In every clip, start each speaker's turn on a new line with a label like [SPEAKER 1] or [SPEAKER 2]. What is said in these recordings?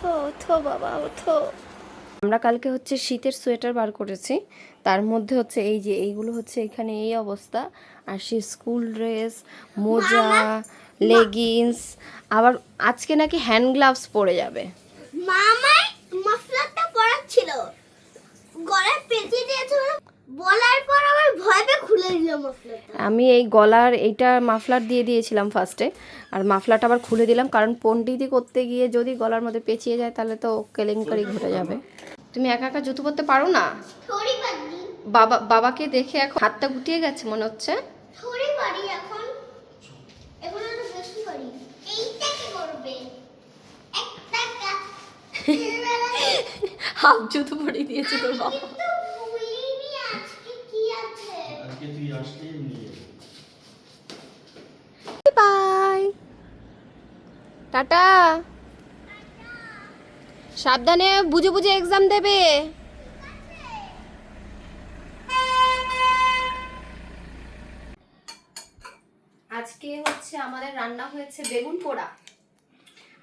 [SPEAKER 1] ওঠো ওঠো বাবা ওঠো। আমরা কালকে হচ্ছে শীতের সোয়েটার বার করেছি। তার মধ্যে হচ্ছে এই যে এইগুলো হচ্ছে এখানে এই অবস্থা। আর সে স্কুল ড্রেস মোজা লেগিংস আবার আজকে নাকি হ্যান্ড গ্লাভস পরে যাবে।
[SPEAKER 2] মামাই মাফলারটা পরার ছিল। গলায় পেঁচিয়ে দিয়েছে মানে বলার পর আবার ভয় পেয়ে খুলে দিল মাফলারটা
[SPEAKER 1] আমি এই গলার এইটা মাফলার দিয়ে দিয়েছিলাম ফার্স্টে আর মাফলারটা আবার খুলে দিলাম কারণ পন্ডিতি করতে গিয়ে যদি গলার মধ্যে পেঁচিয়ে যায় তাহলে তো কেলেঙ্কারি ঘটে যাবে। তুমি একা একা জুতো পরতে পারো না? বাবা বাবাকে দেখে এখন হাতটা গুটিয়ে গেছে মনে হচ্ছে। হাফ জুতো পরে দিয়েছে তোর বাবা
[SPEAKER 2] কিন্তু ভুলিনি আজকে কি আছে
[SPEAKER 3] আজকে তুই আসলেই নিয়ে
[SPEAKER 1] বাই টাটা। সাবধানে বুঝে বুঝে এক্সাম দেবে। আজকে হচ্ছে আমাদের রান্না হয়েছে বেগুন পোড়া।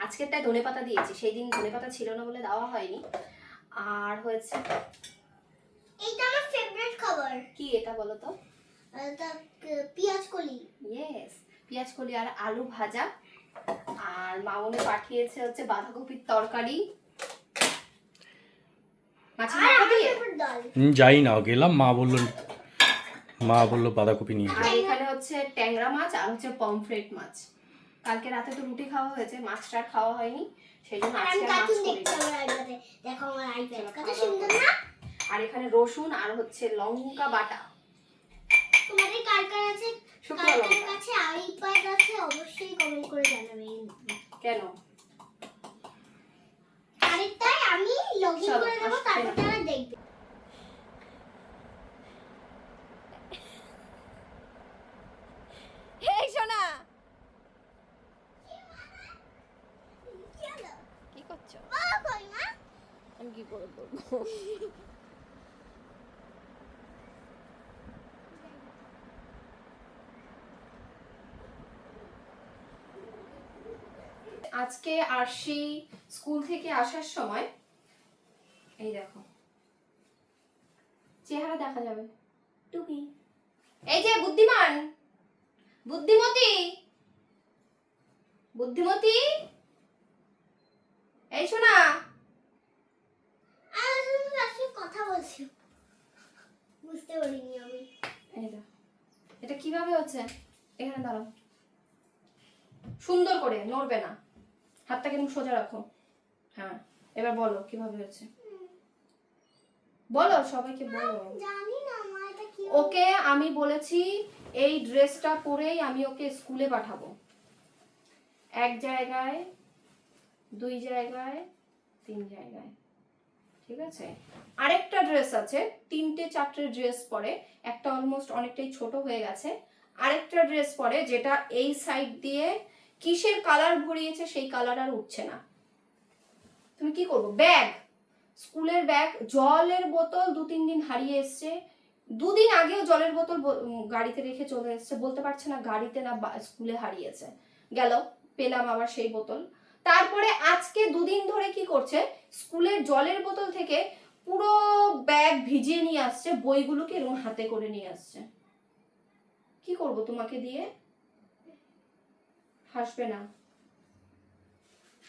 [SPEAKER 1] আজকেরটায় ধনে পাতা দিয়েছি সেই দিন ধনে পাতা ছিল না বলে দেওয়া হয়নি। আর হয়েছে
[SPEAKER 2] এইটা আমার ফেভারিট খাবার।
[SPEAKER 1] কি এটা বলো তো?
[SPEAKER 2] পেঁয়াজ কলি।
[SPEAKER 1] ইয়েস পেঁয়াজ কলি আর আলু ভাজা। আর মামনি পাঠিয়েছে হচ্ছে বাঁধাকপির তরকারি। মাছের মাথা দিয়ে?
[SPEAKER 3] যাই না গেলাম মা বলল মা বলল বাঁধাকপি নিয়ে
[SPEAKER 1] আর এখানে হচ্ছে ট্যাংরা মাছ আর হচ্ছে পমফ্রেট মাছ। কালকে রাতে তো রুটি খাওয়া হয়েছে মাছটা খাওয়া হয়নি সেই জন্য আজকে মাছ
[SPEAKER 2] দেখো আমার আইপ্যাড। কত সুন্দর না?
[SPEAKER 1] আর এখানে রসুন আর হচ্ছে লঙ্কা বাটা।
[SPEAKER 2] তোমাদের কার কার আছে?
[SPEAKER 1] শুকনো
[SPEAKER 2] কার কার
[SPEAKER 1] লঙ্কা।
[SPEAKER 2] কাছে আইপ্যাড আছে অবশ্যই কমেন্ট করে জানাবেন
[SPEAKER 1] কেন?
[SPEAKER 2] আরেকটাই আমি লগ ইন
[SPEAKER 1] চলো,
[SPEAKER 2] করে দেবো তারপর তারা দেখবে।
[SPEAKER 1] এই সোনা!
[SPEAKER 2] কি
[SPEAKER 1] করছ? আমি কি করে বলব আজকে আরশি স্কুল থেকে আসার সময় এই দেখো চেহারা দেখা যাবে। টুপি। এই যে বুদ্ধিমান বুদ্ধিমতী বুদ্ধিমতী এই শোনা
[SPEAKER 2] কথা বলছো। বুঝতে পারিনি আমি।
[SPEAKER 1] এটা কীভাবে হচ্ছে? এখানে দাঁড়াও। সুন্দর করে নড়বে না। হাতটা কিন্তু সোজা রাখো। হ্যাঁ এবার বলো, কীভাবে হয়েছে? বলো, সবাইকে বলো।
[SPEAKER 2] জানি না মা এটা কি
[SPEAKER 1] ওকে, আমি বলেছি, এই ড্রেসটা পরেই আমি ওকে স্কুলে পাঠাবো। এক জায়গায়, দুই জায়গায়, তিন জায়গায়। ঠিক আছে? আরেকটা ড্রেস আছে, তিনটে চারটে ড্রেস পরে, একটা অলমোস্ট অনেকটাই ছোট হয়ে গেছে। আরেকটা ড্রেস পরে, যেটা এই সাইড দিয়ে কিসের কালার ভরিয়েছে সেই কালার আর উঠছে না। তুমি কি করব? ব্যাগ। স্কুলের ব্যাগ, জলের বোতল দু তিন দিন হারিয়ে এসছে। দুদিন আগেও জলের বোতল গাড়িতে রেখে চলে এসছে। বলতে পারছে না গাড়িতে না স্কুলে হারিয়েছে। গেল, পেলাম আবার সেই বোতল। তারপরে আজকে দুদিন ধরে কি করছে? স্কুলের জলের বোতল থেকে পুরো ব্যাগ ভিজিয়ে নিয়ে আসছে, বইগুলোকে এরকম হাতে করে নিয়ে আসছে। কি করব তোমাকে দিয়ে? হাসবে না।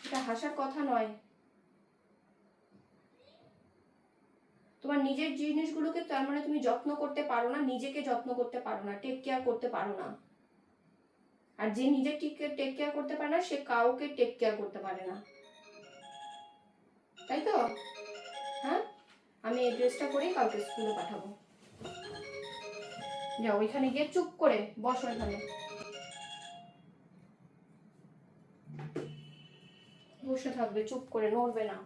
[SPEAKER 1] এটা হাসার কথা নয়। তোমার নিজের জিনিসগুলোকে তার মানে তুমি যত্ন করতে পারো না, নিজেকে যত্ন করতে পারো না টেক কেয়ার করতে পারো না। আর যে নিজে টেক কেয়ার করতে পারে না, সে কাউকে টেক কেয়ার করতে পারে না। তাই তো? হ্যাঁ? আমি এই ড্রেসটা কাউকে স্কুলে পাঠাবো। যাও, ওইখানে গিয়ে চুপ করে বসো এখানে। বসে থাকবে চুপ করে নড়বে না।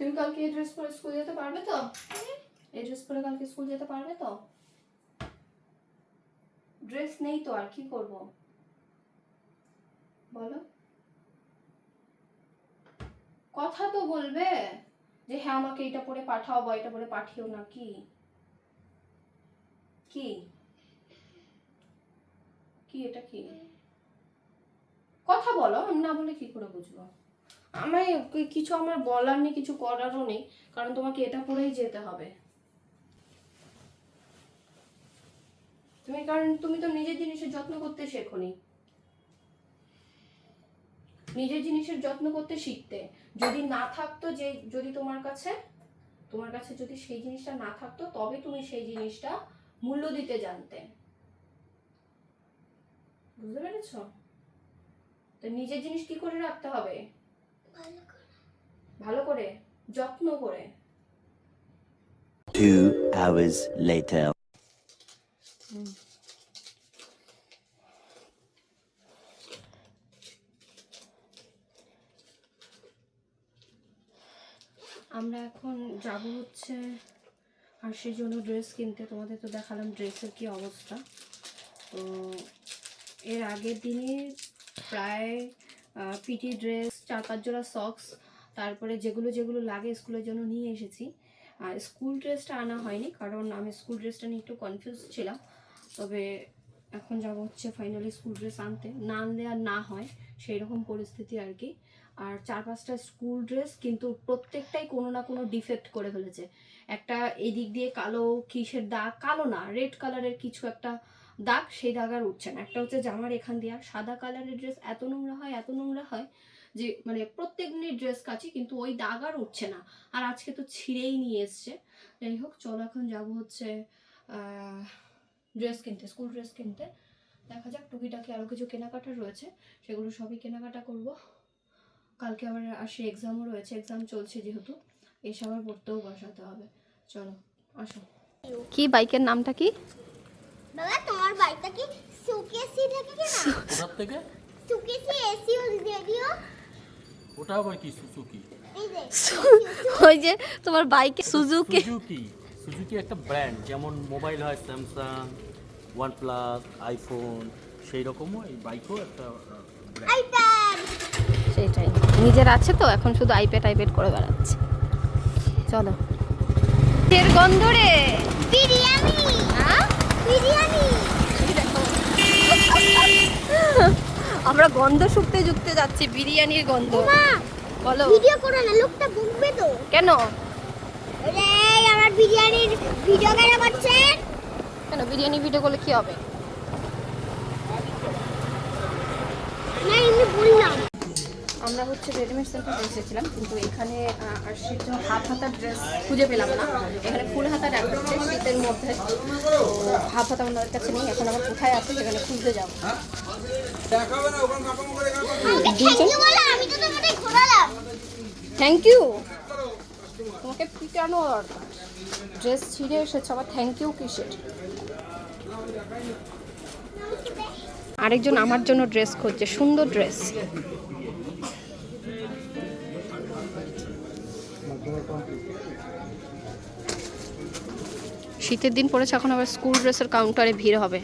[SPEAKER 1] তুমি কালকে এই ড্রেস পরে স্কুল যেতে পারবে তো? এই ড্রেস পরে কালকে স্কুল যেতে পারবে তো? ড্রেস নেই তো আর, কি করব? বলো। কথা তো বলবে যে হ্যাঁ আমাকে এটা পরে পাঠাও বা এটা পরে পাঠিও না। কি? কি? কি এটা কি? কথা বলো, আমি না বলে কি করে বুঝব? আমায় কি- কিছু আমার বলার নেই, কিছু করারও নেই, কারণ তোমাকে এটা পরেই যেতে হবে। তুমি কারণ তুমি তো নিজের জিনিসের যত্ন করতে শেখোনি। নিজের জিনিসের যত্ন করতে শিখতে। যদি না থাকতো যে যদি তোমার কাছে তোমার কাছে যদি সেই জিনিসটা না থাকতো, তবে তুমি সেই জিনিসটা মূল্য দিতে জানতে। বুঝতে পেরেছ? তো নিজের জিনিস কি করে রাখতে হবে?
[SPEAKER 2] ভালো করে।
[SPEAKER 1] যত্ন করে
[SPEAKER 4] Two hours later.
[SPEAKER 1] আমরা এখন যাব হচ্ছে আর সেই জন্য ড্রেস কিনতে তোমাদের তো দেখালাম ড্রেসের কি অবস্থা তো এর আগের দিনই প্রায় পিটি ড্রেস চার পাঁচ জোড়া সক্স তারপরে যেগুলো যেগুলো লাগে স্কুলের জন্য নিয়ে এসেছি। আর স্কুল ড্রেসটা আনা হয়নি, কারণ আমি স্কুল ড্রেসটা নিয়ে একটু কনফিউজ ছিলাম। তবে এখন যাব হচ্ছে ফাইনালি স্কুল ড্রেস আনতে। না আনলে আর না হয় সেই রকম পরিস্থিতি আর কি। আর চার পাঁচটা স্কুল ড্রেস কিন্তু প্রত্যেকটাই কোনো না কোনো ডিফেক্ট করে ফেলেছে। একটা এদিক দিয়ে কালো, কিসের দাগ কালো না রেড কালারের কিছু একটা দাগ সেই দাগ আর উঠছে না। একটা হচ্ছে জামার এখান দিয়ে। সাদা কালারের ড্রেস এত নোংরা হয়, এত নোংরা হয় যে মানে প্রত্যেক দিনের ড্রেস কাছি কিন্তু ওই দাগ আর উঠছে না। আর আজকে তো ছিঁড়েই নিয়ে এসছে। যাই হোক, চলো এখন যাব হচ্ছে ড্রেস কিনতে স্কুল ড্রেস কিনতে। দেখা যাক, টুকিটাকি আরও কিছু কেনাকাটা রয়েছে। সেগুলো সবই কেনাকাটা করব। কালকে আবার আসে এক্সামও রয়েছে। এক্সাম চলছে যেহেতু। এসে আবার পড়তেও বসাতে হবে। চলো, আসো। কি, বাইকের নামটা কি?
[SPEAKER 2] বাবা তোমার বাড়িটা কি সুকেসি থেকে কিনা
[SPEAKER 3] কোথার থেকে?
[SPEAKER 2] সুকেসি এসি রেডিও
[SPEAKER 3] ওটা আবার কি সুজুকি
[SPEAKER 1] ওই যে তোমার বাইকে সুজুকি
[SPEAKER 3] সুজুকি সুজুকি একটা ব্র্যান্ড যেমন মোবাইল হয় স্যামসাং ওয়ানপ্লাস আইফোন সেই রকমও এই বাইকও একটা ব্র্যান্ড
[SPEAKER 2] আইপ্যাড
[SPEAKER 1] সেটাই। নিজের আছে তো এখন শুধু আইপ্যাড আইপ্যাড করে বেড়াচ্ছে। চলো। এর গন্ধ রে।
[SPEAKER 2] বিরিয়ানি। বিরিয়ানি
[SPEAKER 1] আমরা গন্ধ শুকতে যুক্তে যাচ্ছি বিরিয়ানির গন্ধ।
[SPEAKER 2] মা
[SPEAKER 1] বলো।
[SPEAKER 2] ভিডিও করো না লোকটা বুঝবে তো।
[SPEAKER 1] কেন?
[SPEAKER 2] রে আমার বিরিয়ানির ভিডিও কেন করছেন?
[SPEAKER 1] কেন বিরিয়ানি ভিডিও করলে কি হবে?
[SPEAKER 2] না এমনি বললাম।
[SPEAKER 1] আমরা হচ্ছে রেডিমেড সেন্টারে এসেছিলাম, কিন্তু এখানে আর হাফ হাতার ড্রেস খুঁজে পেলাম না। এখানে ফুল হাতা দেখাচ্ছে শীতের মধ্যে। হাফ হাতা ওনাদের কাছে নেই, এখন আমার কোথায় আছে সেখানে খুঁজতে যাব।
[SPEAKER 2] থ্যাংক ইউ তোমাকে
[SPEAKER 1] পিটানো দরকার ড্রেস ছিঁড়ে এসেছে, আবার থ্যাংক ইউ কিসের? আরেকজন আমার জন্য ড্রেস খুঁজছে, সুন্দর ড্রেস শীতের দিন পড়েছে এখন আবার স্কুল ড্রেসের কাউন্টারে ভিড় হবে।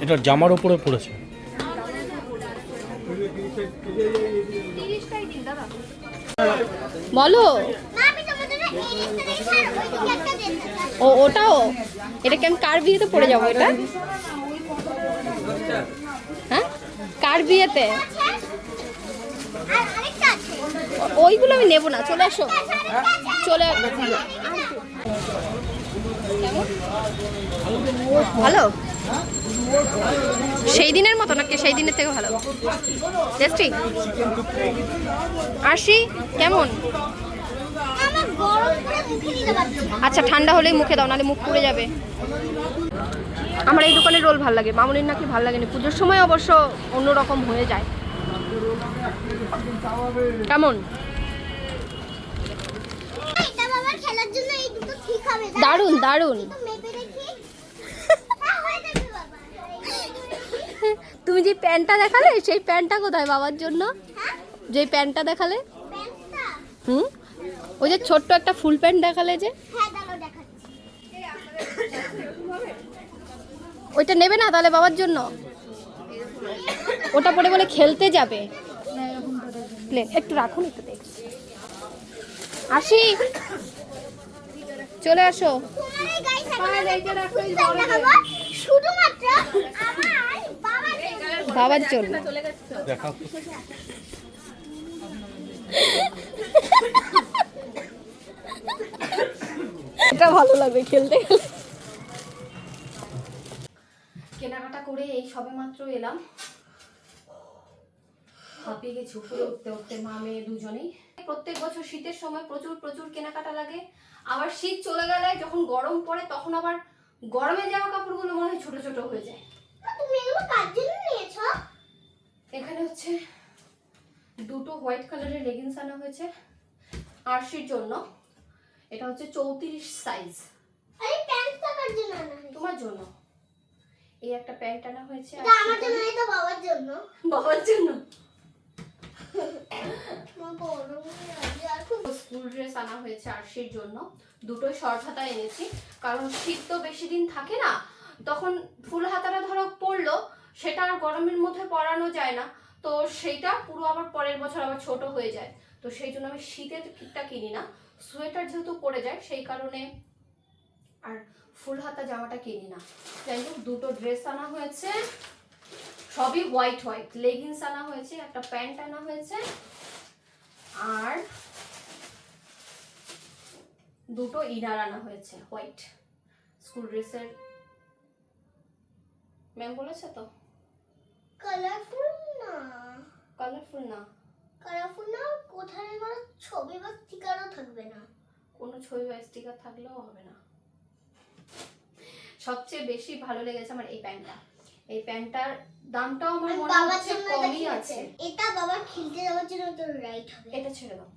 [SPEAKER 3] এটা জামার উপরে পড়েছে।
[SPEAKER 1] বলো। ও ওটাও? এটা কি আমি কার বিয়েতে পড়ে যাব এটা? হ্যাঁ? কার বিয়েতে
[SPEAKER 2] আর আরেকটা আছে
[SPEAKER 1] ও- ওইগুলো আমি নেব না, চলে আসো। চলে? ভালো? সেই দিনের মতো নাকি? সেই দিনের থেকে ভালো। আসি কেমন। আচ্ছা ঠান্ডা হলেই মুখে দাও, নাহলে মুখ পুড়ে যাবে। আমার এই দোকানের রোল ভালো লাগে। মামুনির নাকি ভালো লাগেনি। পুজোর সময় অবশ্য অন্যরকম হয়ে যায়। কেমন?
[SPEAKER 2] এটা বাবার খেলার জন্য এই দুটো ঠিক হবে দাঁড়া।
[SPEAKER 1] দারুণ দারুণ।
[SPEAKER 2] তো মেপে দেখি। না, যাবে বাবা
[SPEAKER 1] তুমি যে প্যান্টটা দেখালে সেই প্যান্টটা কোথায় বাবার জন্য?
[SPEAKER 2] হ্যাঁ?
[SPEAKER 1] যে প্যান্টটা দেখালে? হুম? ওই যে ছোট্ট একটা ফুল প্যান্ট দেখালে যে?
[SPEAKER 2] হ্যাঁ
[SPEAKER 1] ওইটা নেবে না তাহলে বাবার জন্য? ওটা পরে বলে খেলতে যাবে। প্লেন একটু রাখুন, একটু দেখছি আসি। চলে আসো।
[SPEAKER 2] বাবার জন্য।
[SPEAKER 3] দেখা
[SPEAKER 1] এটা ভালো লাগবে খেলতে কেনাকাটা করে এই সবে মাত্র এলাম। হাঁপিয়ে গেছি উপরে উঠতে উঠতে মা মেয়ে দুজনেই। প্রত্যেক বছর শীতের সময় প্রচুর প্রচুর কেনাকাটা লাগে। আবার শীত চলে গেলে যখন গরম পড়ে তখন আবার গরমে জামা কাপড়গুলো মনে হয় ছোট ছোট হয়ে যায়।
[SPEAKER 2] তুমি এগুলো কার জন্য নিয়েছো?
[SPEAKER 1] এখানে হচ্ছে দুটো হোয়াইট কালারের লেগিংস আনা হয়েছে আরশির জন্য। এটা হচ্ছে চৌত্রিশ সাইজ।
[SPEAKER 2] আরে প্যান্টটা কার জন্য আনা হয়েছে?
[SPEAKER 1] তোমার জন্য। এই একটা প্যান্ট আনা হয়েছে
[SPEAKER 2] আমার জন্য। এটা বাবার জন্য।
[SPEAKER 1] বাবার জন্য
[SPEAKER 2] মা বড় মনে হয় আর খুব
[SPEAKER 1] স্কুল ড্রেস আনা হয়েছে আরশির জন্য। দুটো শর্ট হাতা এনেছি। কারণ শীত তো বেশি দিন থাকে না, তখন ফুল হাতাটা ধরো পরলো সেটা আর গরমের মধ্যে পরানো যায় না। তো সেইটা পুরো আবার পরের বছর আবার ছোট হয়ে যায়। তো সেই জন্য আমি শীতের কিটটা কিনি না। সোয়েটার যেহেতু পরে যায়, সেই কারণে আর ফুল হাতা জামাটা কিনি না। যাই হোক, দুটো ড্রেস আনা হয়েছে। সবই হোয়াইট হোয়াইট লেগিংস আনা হয়েছে একটা প্যান্ট আনা হয়েছে আর দুটো ইনার আনা হয়েছে হোয়াইট স্কুল ড্রেসের ম্যাম বলেছে তো?
[SPEAKER 2] কালারফুল না।
[SPEAKER 1] কালারফুল না।
[SPEAKER 2] কালারফুল না কোথায় কোনো ছবি বা স্টিকারও থাকবে না।
[SPEAKER 1] কোনো ছবি বা স্টিকার থাকলেও হবে না। সবচেয়ে বেশি ভালো লেগেছে আমার এই প্যান্টটা এই প্যান্টটার দামটাও আমার মনে হচ্ছে কমই আছে।
[SPEAKER 2] এটা বাবার খেলতে যাওয়ার জন্য তো রাইট হবে।
[SPEAKER 1] এটা ছেড়ে দাও।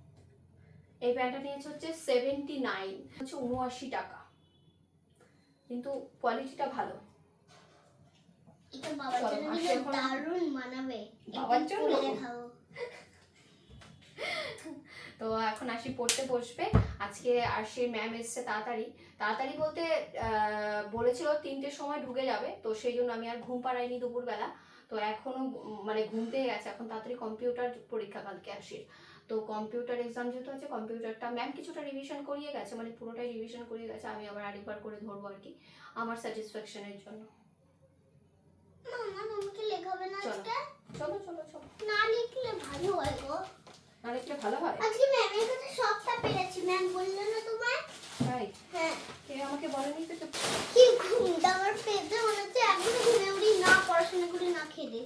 [SPEAKER 1] এই প্যান্টটা নিয়েছে হচ্ছে সেভেন্টি নাইন হচ্ছে উনআশি টাকা। কিন্তু কোয়ালিটিটা ভালো।
[SPEAKER 2] এটা বাবার জন্য
[SPEAKER 1] এখন।
[SPEAKER 2] দারুণ মানাবে।
[SPEAKER 1] বাবার জন্য?
[SPEAKER 2] দেখাবো
[SPEAKER 1] তো এখন আসি পড়তে বসবে। আজকে আরশি ম্যাম এসছে তাড়াতাড়ি। তাড়াতাড়ি বলতে বলেছিল তিনটের সময় ঢুকে যাবে তো সেই জন্য আমি আর ঘুম পাড়াইনি দুপুরবেলা। তো এখনও উম, মানে ঘুম পেয়ে গেছে এখন তাড়াতাড়ি কম্পিউটার পরীক্ষা কালকে আরশির তো কম্পিউটার এক্সাম যেহেতু আছে কম্পিউটারটা ম্যাম কিছুটা রিভিশন করিয়ে গেছে মানে পুরোটাই রিভিশন করিয়ে গেছে আমি আবার আরেকবার করে ধরবো আর কি আমার স্যাটিসফ্যাকশনের জন্য। চলো চলো চলো।
[SPEAKER 2] না লিখলে ভালো হয় গো।
[SPEAKER 1] অনেকটা ভালো হয়?
[SPEAKER 2] আজকে ম্যামের কাছে সবটা পেরেছি ম্যাম বলল না তোমায়?
[SPEAKER 1] তাই?
[SPEAKER 2] হ্যাঁ।
[SPEAKER 1] এ আমাকে বলেনি তো
[SPEAKER 2] কি ঘুম আমার পেটে মনে হচ্ছে একদম ঘুমে উড়ি না পড়াশোনা করে না খেলে।